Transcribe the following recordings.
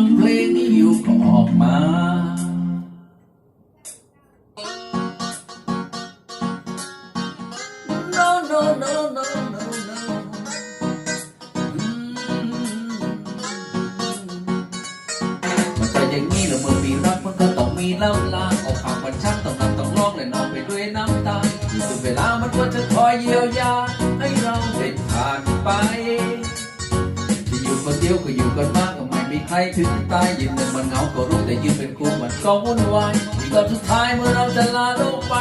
งเพลงนี้อยู่ก็ออกมางนี้แล้วเมื่อมีรักมันก็ต้องมีล่าลาออกปากมันชักต้องนำต้องร้องและนอนไปด้วยน้ำตาถึงเวลามันก็จะคอยเยียวยา ให้เราเด็ดขาดไปจะอยู่คนเดียวก็อยู่กันมากก็มา มีใครถึงตายยืนหนึ่งมันเหงาก็รู้แต่ยืนเป็นคู่มันก็วุ่นวายตอนสุดท้ายเมื่อเราจะลาโลกไป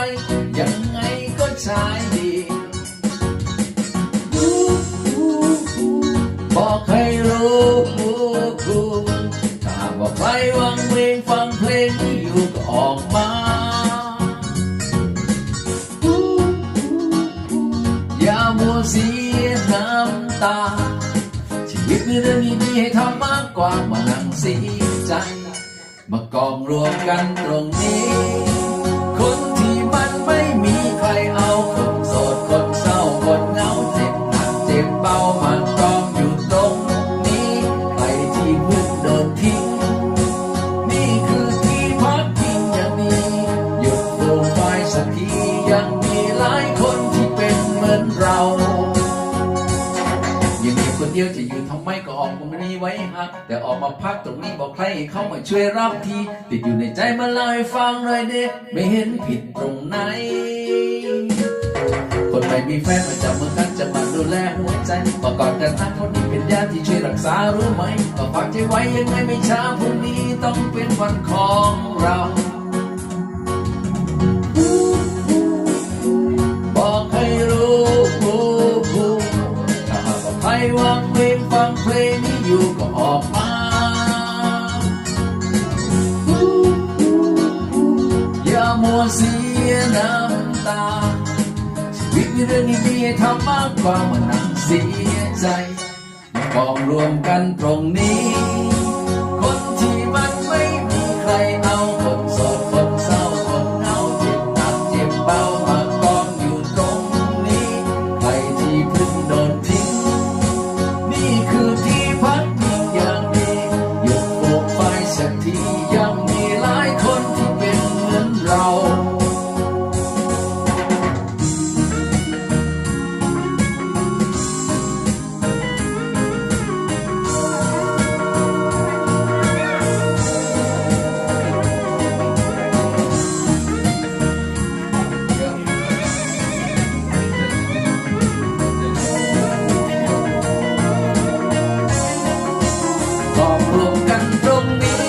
ยังไงก็ใช้ดีบอกให้รู้ถ้าบอกใครวังเวงฟังเพลงที่อยู่ก็ออกมาอย่ามัวเสียน้ำตา ชีวิตมีเรื่องดีๆให้ทำมากกว่ามานั่งสีใจมากองรวมกันตรงนี้ เดียวจะอยู่ทำไมก็ออกมานี้ไว้ฮัก แต่ออกมาพักตรงนี้บอกใครเข้ามาช่วยรับที ติดอยู่ในใจมาเล่าให้ฟังหน่อยเด้ไม่เห็นผิดตรงไหน คนไม่มีแฟนมาจับมือกันจะมาดูแลหัวใจบอกก่อนกันนะคนนี้เป็นญาติที่ช่วยรักษารู้ไหมก็ฝากใจไว้ยังไงไม่ช้าพรุ่งนี้ต้องเป็นวันของเรา ออกมาอย่ามัวเสียน้ำตาชีวิตมีเรื่องดีๆให้ทำมากกว่ามานั่งเสียใจมากองรวมกันตรงนี้ องรวมกันตรงนี้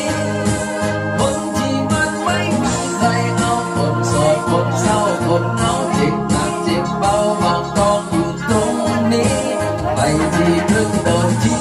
คนที่มันไม่มีใครเอาคนโสดคนเศร้าคนเหงาเจ็บหนักเจ็บเบาบางกองอยู่ตรงนี้ ไปที่พิ่งโดนที่